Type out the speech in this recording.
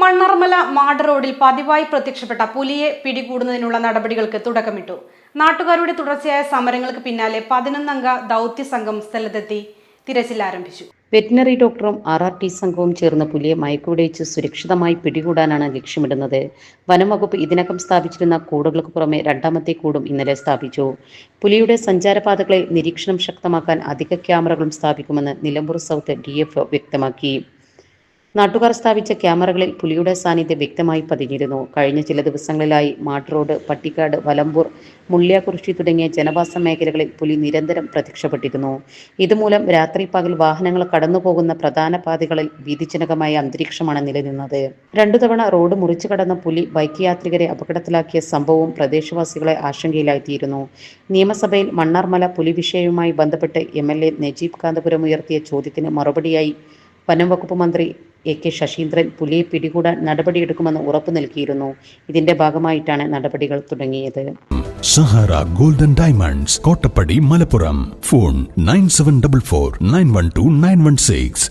മണ്ണർമല മാട് റോഡിൽ പതിവായി പ്രത്യക്ഷപ്പെട്ട പുലിയെ പിടികൂടുന്നതിനുള്ള നടപടികൾക്ക് തുടക്കമിട്ടു. നാട്ടുകാരുടെ തുടർച്ചയായ സമരങ്ങൾക്ക് പിന്നാലെ പതിനൊന്നംഗ ദൗത്യ സംഘം സ്ഥലത്തെത്തി തിരച്ചിൽ ആരംഭിച്ചു. വെറ്റിനറി ഡോക്ടറും ആർ ആർ ടി സംഘവും ചേർന്ന് പുലിയെ മയക്കുവിടയിച്ച് സുരക്ഷിതമായി പിടികൂടാനാണ് ലക്ഷ്യമിടുന്നത്. വനം വകുപ്പ് ഇതിനകം സ്ഥാപിച്ചിരുന്ന കൂടുകൾക്ക് പുറമെ രണ്ടാമത്തെ കൂടും ഇന്നലെ സ്ഥാപിച്ചു. പുലിയുടെ സഞ്ചാരപാതകളെ നിരീക്ഷണം ശക്തമാക്കാൻ അധിക ക്യാമറകളും സ്ഥാപിക്കുമെന്ന് നിലമ്പൂർ സൗത്ത് ഡി വ്യക്തമാക്കി. നാട്ടുകാർ സ്ഥാപിച്ച ക്യാമറകളിൽ പുലിയുടെ സാന്നിധ്യം വ്യക്തമായി പതിഞ്ഞിരുന്നു. കഴിഞ്ഞ ചില ദിവസങ്ങളിലായി മാട്ട് റോഡ് പട്ടിക്കാട് വലമ്പൂർ മുള്ളിയാകുറിശി തുടങ്ങിയ ജനവാസ മേഖലകളിൽ പുലി നിരന്തരം പ്രത്യക്ഷപ്പെട്ടിരുന്നു. ഇതുമൂലം രാത്രി പകൽ വാഹനങ്ങൾ കടന്നുപോകുന്ന പ്രധാന പാതകളിൽ ഭീതിജനകമായ അന്തരീക്ഷമാണ് നിലനിന്നത്. രണ്ടു തവണ റോഡ് മുറിച്ചു കടന്ന പുലി ബൈക്ക് യാത്രികരെ അപകടത്തിലാക്കിയ സംഭവവും പ്രദേശവാസികളെ ആശങ്കയിലായിത്തീരുന്നു നിയമസഭയിൽ മണ്ണാർമല പുലി വിഷയവുമായി ബന്ധപ്പെട്ട് M L A Najeeb Kanthapuram ഉയർത്തിയ ചോദ്യത്തിന് മറുപടിയായി വനം വകുപ്പ് മന്ത്രി എ കെ ശശീന്ദ്രൻ പുലിയെ പിടികൂടാൻ നടപടിയെടുക്കുമെന്ന് ഉറപ്പു നൽകിയിരുന്നു. ഇതിന്റെ ഭാഗമായിട്ടാണ് നടപടികൾ തുടങ്ങിയത്. Sahara golden diamonds Kottappadi Malappuram. Phone nine seven double four nine one two nine one six.